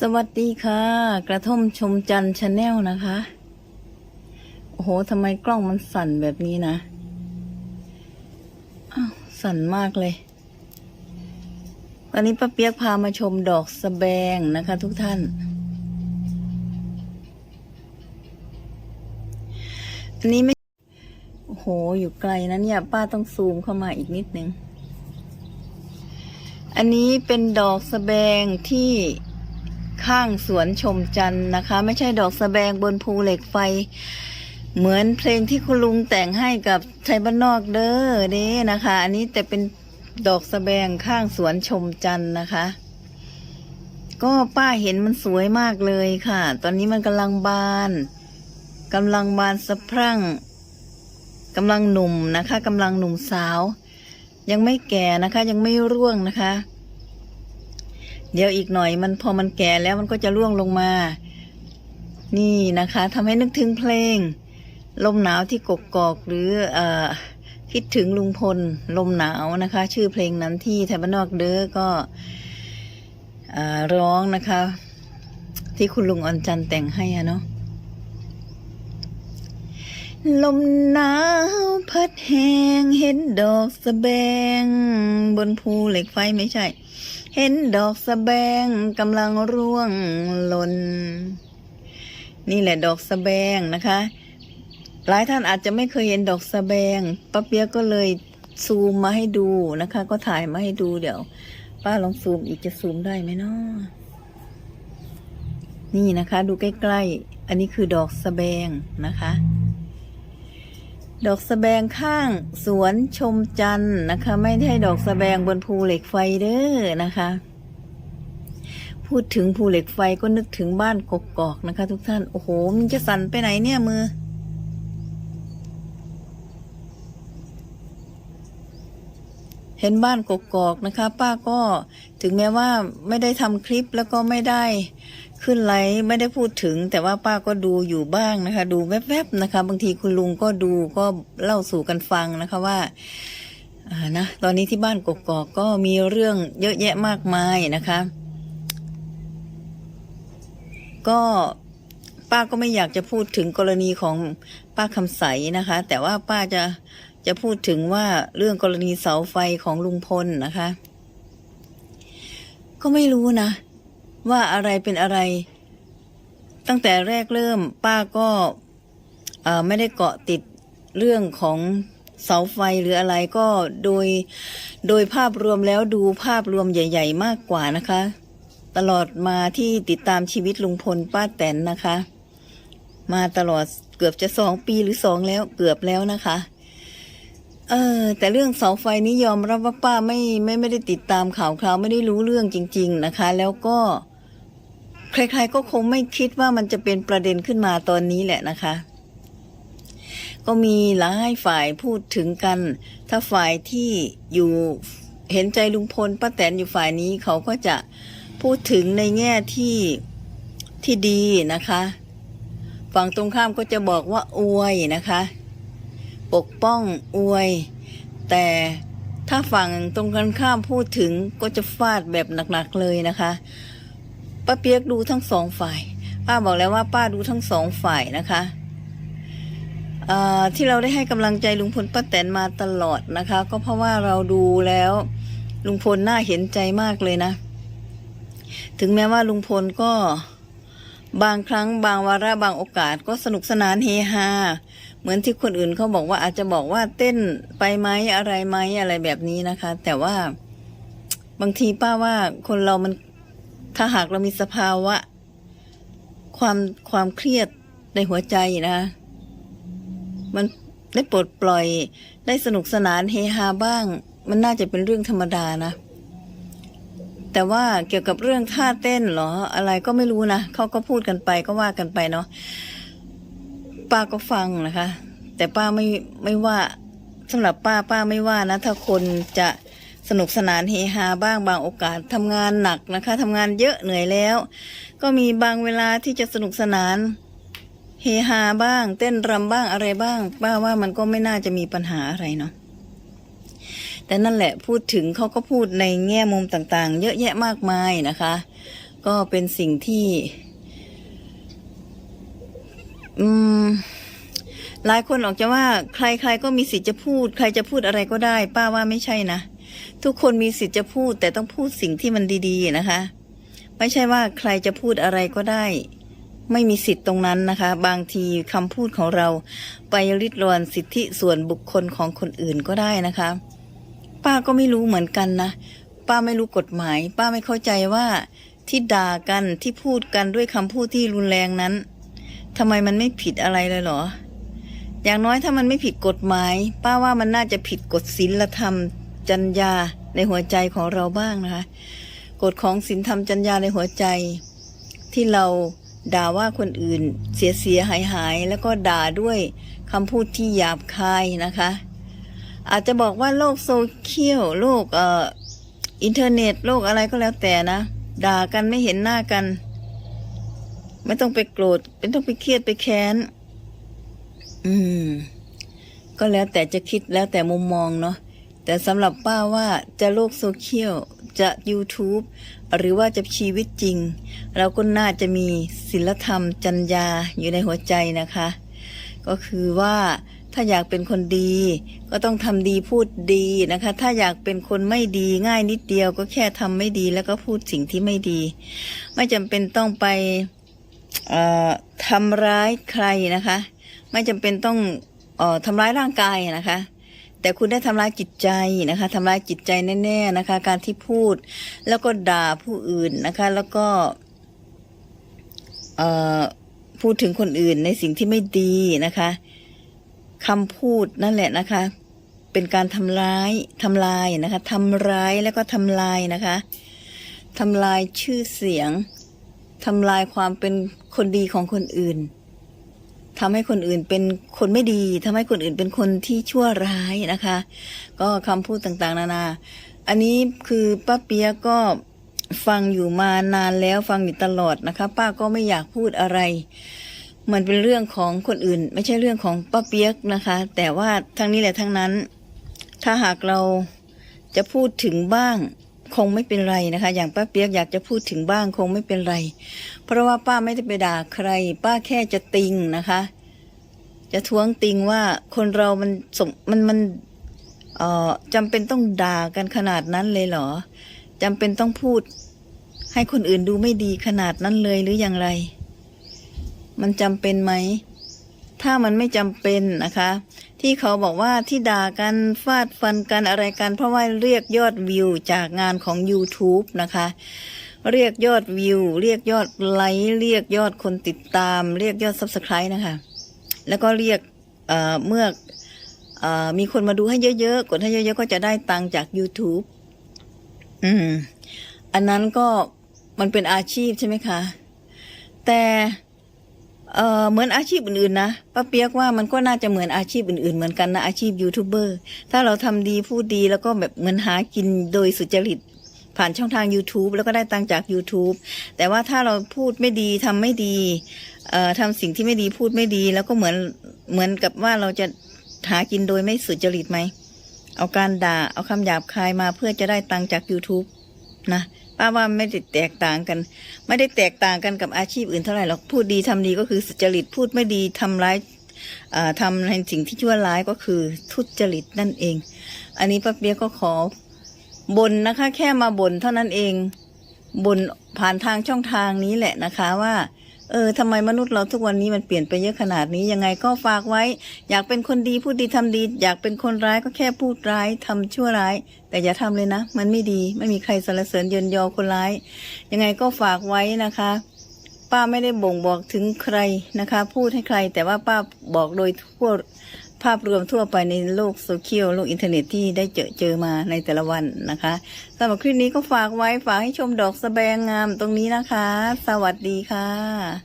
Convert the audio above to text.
สวัสดีค่ะ กระท่อมชมจันชาแนลนะคะ โอ้โหทำไมกล้องมันสั่นแบบนี้นะอ้าวสั่นมากเลย ตอนนี้ป้าเปียกพามาชมดอกสะแบงนะคะทุกท่าน อันนี้ไม่ โอ้โห อยู่ไกลนะเนี่ย ป้าต้องซูมเข้ามาอีกนิดนึง อันนี้เป็นดอกสะแบงที่ ข้างสวนชมจันทร์นะคะ ไม่ใช่ดอกสะแบงบนภูเหล็กไฟ เหมือนเพลงที่คุณลุงแต่งให้กับไทยบ้านนอกเด้อเด้นะคะ อันนี้แต่เป็นดอกสะแบงข้างสวนชมจันทร์นะคะ ก็ป้าเห็นมันสวยมากเลยค่ะ ตอนนี้มันกำลังบานกำลังบานสะพรั่งกำลังหนุ่มนะคะกำลังหนุ่มสาว ยังไม่แก่นะคะ ยังไม่ร่วงนะคะ เดี๋ยวอีกหน่อยมันพอมันแก่แล้วมันก็จะร่วงลงมา นี่นะคะทำให้นึกถึงเพลง ลมหนาวที่กกกอกหรือเออคิดถึงลุงพล ลมหนาวนะคะ ชื่อเพลงนั้นที่ไทยบ้านนอกเด้อก็อร้องนะคะ ที่คุณลุงออนจันต์แต่งให้อะเนาะ ลมหนาวพัดแหงเห็นดอกสะแบง บนภูเหล็กไฟไม่ใช่ เห็นดอกสะแบงกำลังร่วงหล่นนี่แหละดอกสะแบงนะคะ หลายท่านอาจจะไม่เคยเห็นดอกสะแบงป้าเปียกก็เลยซูมมาให้ดูนะคะ ก็ถ่ายมาให้ดูเดี๋ยว ป้าลองซูมอีกจะซูมได้ไหมเนาะนี่นะคะ ดูใกล้ๆ อันนี้คือดอกสะแบงนะคะ ดอกสะแบงข้างสวนชมจันทร์นะคะ ไม่ใช่ดอกสะแบงบนภูเหล็กไฟเด้อนะคะ พูดถึงภูเหล็กไฟก็นึกถึงบ้านกกอกนะคะ ทุกท่าน โอ้โห มันจะสั่นไปไหนเนี่ยมือ เห็นบ้านกกอกนะคะ ป้าก็ถึงแม้ว่าไม่ได้ทำคลิปแล้วก็ไม่ได้ ขึ้นไลฟ์ไม่ได้พูดถึง แต่ว่าป้าก็ดูอยู่บ้างนะคะ ดูแวบๆนะคะ บางทีคุณลุงก็ดูก็เล่าสู่กันฟังนะคะว่าอ่านะตอนนี้ที่บ้านกกอกก็มีเรื่องเยอะแยะมากมายนะคะ ก็ป้าก็ไม่อยากจะพูดถึงกรณีของป้าคำใสนะคะ แต่ว่าป้าจะจะพูดถึงว่าเรื่องกรณีเสาไฟของลุงพลนะคะ ก็ไม่รู้นะ ว่าอะไรเป็นอะไร ตั้งแต่แรกเริ่มป้าก็ไม่ได้เกาะติดเรื่องของเสาไฟหรืออะไรก็โดย โดยภาพรวมแล้วดูภาพรวมใหญ่ ๆ มากกว่านะคะ ตลอดมาที่ติดตามชีวิตลุงพลป้าแตนนะคะ มาตลอดเกือบจะสองปีหรือสองแล้วเกือบแล้วนะคะเออแต่เรื่องเสาไฟนี้ยอมรับว่าป้าไม่ไม่ไม่ได้ติดตามข่าวคราวไม่ได้รู้เรื่องจริง ๆนะคะ แล้วก็ ใครๆก็คงไม่คิดว่ามันจะเป็นประเด็นขึ้นมาตอนนี้แหละนะคะ ก็มีหลายฝ่ายพูดถึงกัน ถ้าฝ่ายที่อยู่เห็นใจลุงพลป้าแตนอยู่ฝ่ายนี้เขาก็จะพูดถึงในแง่ที่ที่ดีนะคะ ฝั่งตรงข้ามก็จะบอกว่าอวยนะคะ ปกป้องอวย แต่ถ้าฝั่งตรงกันข้ามพูดถึงก็จะฟาดแบบหนักๆเลยนะคะ ป้าเปียกดูทั้งสองฝ่าย ป้าบอกแล้วว่าป้าดูทั้งสองฝ่ายนะคะที่เราได้ให้กำลังใจลุงพลป้าแตนมาตลอดนะคะ ก็เพราะว่าเราดูแล้วลุงพลน่าเห็นใจมากเลยนะ ถึงแม้ว่าลุงพลก็บางครั้งบางวาระบางโอกาสก็สนุกสนานเฮฮาเหมือนที่คนอื่นเขาบอกว่าอาจจะบอกว่าเต้นไปไหมอะไรไหมอะไรแบบนี้นะคะ แต่ว่าบางทีป้าว่าคนเรามัน ถ้าหากเรามีสภาวะ ความความเครียดในหัวใจนะ มันได้ปลดปล่อย ได้สนุกสนานเฮฮาบ้าง มันน่าจะเป็นเรื่องธรรมดานะ แต่ว่าเกี่ยวกับเรื่องท่าเต้นหรอ อะไรก็ไม่รู้นะเขาก็พูดกันไปก็ว่ากันไปเนาะป้าก็ฟังนะคะ แต่ป้าไม่ไม่ว่าสำหรับป้าป้าไม่ว่านะ ถ้าคนจะ สนุกสนานเฮฮาบ้างบางโอกาสทำงานหนักนะคะทำงานเยอะเหนื่อยแล้ว ก็มีบางเวลาที่จะสนุกสนานเฮฮาบ้าง เต้นรำบ้างอะไรบ้างป้าว่ามันก็ไม่น่าจะมีปัญหาอะไรเนาะแต่นั่นแหละพูดถึงเขาก็พูดในแง่มุมต่างๆ เยอะแยะมากมายนะคะ ก็เป็นสิ่งที่ อืมหลายคนออกจะว่า ใครๆก็มีสิทธิ์จะพูด ใครจะพูดอะไรก็ได้ ป้าว่าไม่ใช่นะ ทุกคนมีสิทธิ์จะพูดแต่ต้องพูดสิ่งที่มันดีๆนะคะ ไม่ใช่ว่าใครจะพูดอะไรก็ได้ ไม่มีสิทธิ์ตรงนั้นนะคะ บางทีคำพูดของเราไปริดรอนสิทธิส่วนบุคคลของคนอื่นก็ได้นะคะ ป้าก็ไม่รู้เหมือนกันนะ ป้าไม่รู้กฎหมาย ป้าไม่เข้าใจว่าที่ด่ากันที่พูดกันด้วยคำพูดที่รุนแรงนั้นทำไมมันไม่ผิดอะไรเลยเหรอ อย่างน้อยถ้ามันไม่ผิดกฎหมาย ป้าว่ามันน่าจะผิดกฎศีลธรรม จรรยาในหัวใจของเราบ้างนะคะ กฎของศีลธรรมจรรยาในหัวใจ ที่เราด่าว่าคนอื่น เสียเสียหายหายแล้วก็ด่าด้วยคำพูดที่หยาบคายนะคะ อาจจะบอกว่าโลกโซเชียลโลกเอ่ออินเทอร์เน็ตโลกอะไรก็แล้วแต่นะ ด่ากันไม่เห็นหน้ากัน ไม่ต้องไปโกรธไม่ต้องไปเครียดไปแค้น อืม ก็แล้วแต่จะคิดแล้วแต่มุมมองเนาะ แต่สำหรับป้าว่าจะโลกโซเชียลจะ YouTube หรือว่าจะชีวิตจริง เราก็น่าจะมีศีลธรรมจรรยาอยู่ในหัวใจนะคะ ก็คือว่าถ้าอยากเป็นคนดี ก็ต้องทำดีพูดดีนะคะ ถ้าอยากเป็นคนไม่ดีง่ายนิดเดียวก็แค่ทำไม่ดีแล้วก็พูดสิ่งที่ไม่ดี ไม่จำเป็นต้องไปทำร้ายใครนะคะ ไม่จำเป็นต้องออทำร้ายร่างกายนะคะ แต่คุณได้ทำร้ายจิตใจนะคะทำร้ายจิตใจแน่ๆนะคะ การที่พูด แล้วก็ด่าผู้อื่นนะคะ แล้วก็พูดถึงคนอื่นในสิ่งที่ไม่ดีนะคะคำพูดนั่นแหละนะคะ เป็นการทำร้ายทำลายนะคะทำร้ายแล้วก็ทำลายนะคะทำลายชื่อเสียงทำลายความเป็นคนดีของคนอื่น ทำให้คนอื่นเป็นคนไม่ดีทำให้คนอื่นเป็นคนที่ชั่วร้ายนะคะ ก็คำพูดต่างๆ นานา อันนี้คือป้าเปียกก็ฟังอยู่มานานแล้วฟังอยู่ตลอดนะคะ ป้าก็ไม่อยากพูดอะไร มันเป็นเรื่องของคนอื่น ไม่ใช่เรื่องของป้าเปียกนะคะ แต่ว่าทั้งนี้แหละทั้งนั้น ถ้าหากเราจะพูดถึงบ้าง คงไม่เป็นไรนะคะ อย่างป้าเปียกอยากจะพูดถึงบ้างคงไม่เป็นไร เพราะว่าป้าไม่ได้ไปด่าใคร ป้าแค่จะติงนะคะ จะท้วงติงว่าคนเรามันสมมันมันเอ่อจำเป็นต้องด่ากันขนาดนั้นเลยเหรอจำเป็นต้องพูด ให้คนอื่นดูไม่ดีขนาดนั้นเลยหรืออย่างไร มันจำเป็นไหมถ้ามันไม่จำเป็นนะคะ ที่เขาบอกว่าที่ด่ากันฟาดฟันกันอะไรกัน เพราะว่าเรียกยอดวิวจากงานของ YouTube นะคะ เรียกยอดวิว เรียกยอดไลค์เรียกยอดคนติดตาม เรียกยอด Subscribe นะคะ แล้วก็เรียกเเมื่ออมีคนมาดูให้เยอะๆ กดให้เยอะๆ ก็จะได้ตังค์จาก YouTube อืม อันนั้นก็มันเป็นอาชีพใช่ไหมคะ แต่ เอ่อเหมือนอาชีพอื่นๆนะป้าเปียกว่ามันก็น่าจะเหมือนอาชีพอื่นๆเหมือนกันนะอาชีพยูทูบเบอร์ถ้าเราทำดีพูดดีแล้วก็แบบเหมือนหากินโดยสุจริตผ่านช่องทาง YouTube แล้วก็ได้ตังจาก YouTube แต่ว่าถ้าเราพูดไม่ดีทำไม่ดีทำสิ่งที่ไม่ดีพูดไม่ดี แล้วก็เหมือนเหมือนกับว่าเราจะหากินโดยไม่สุจริตไหม เอาการด่า เอาคำหยาบคายมาเพื่อจะได้ตังจาก YouTube นะ ป้าว่าไม่ได้แตกต่างกัน ไม่ได้แตกต่างกันกับอาชีพอื่นเท่าไหร่หรอกพูดดีทำดีก็คือสุจริตพูดไม่ดีทำร้ายทำในสิ่งที่ชั่วร้ายก็คือทุจริตนั่นเอง อันนี้ป้าเปียกก็ขอบ่นนะคะ แค่มาบ่นเท่านั้นเองบ่นผ่านทางช่องทางนี้แหละนะคะว่า เออทำไมมนุษย์เราทุกวันนี้มันเปลี่ยนไปเยอะขนาดนี้ยังไงก็ฝากไว้ อยากเป็นคนดีพูดดีทำดี อยากเป็นคนร้ายก็แค่พูดร้ายทำชั่วร้าย แต่อย่าทำเลยนะ มันไม่ดีไม่มีใครสรรเสริญเยินยอคนร้าย ยังไงก็ฝากไว้นะคะป้าไม่ได้บ่งบอกถึงใครนะคะ พูดให้ใครแต่ว่าป้าบอกโดยทั่ว ภาพรวมทั่วไปในโลกโซเชียลโลกอินเทอร์เน็ตที่ได้เจอเจอมาในแต่ละวันนะคะสำหรับคลิปนี้ก็ฝากไว้ฝากให้ชมดอกสะแบงงามตรงนี้นะคะ สวัสดีค่ะ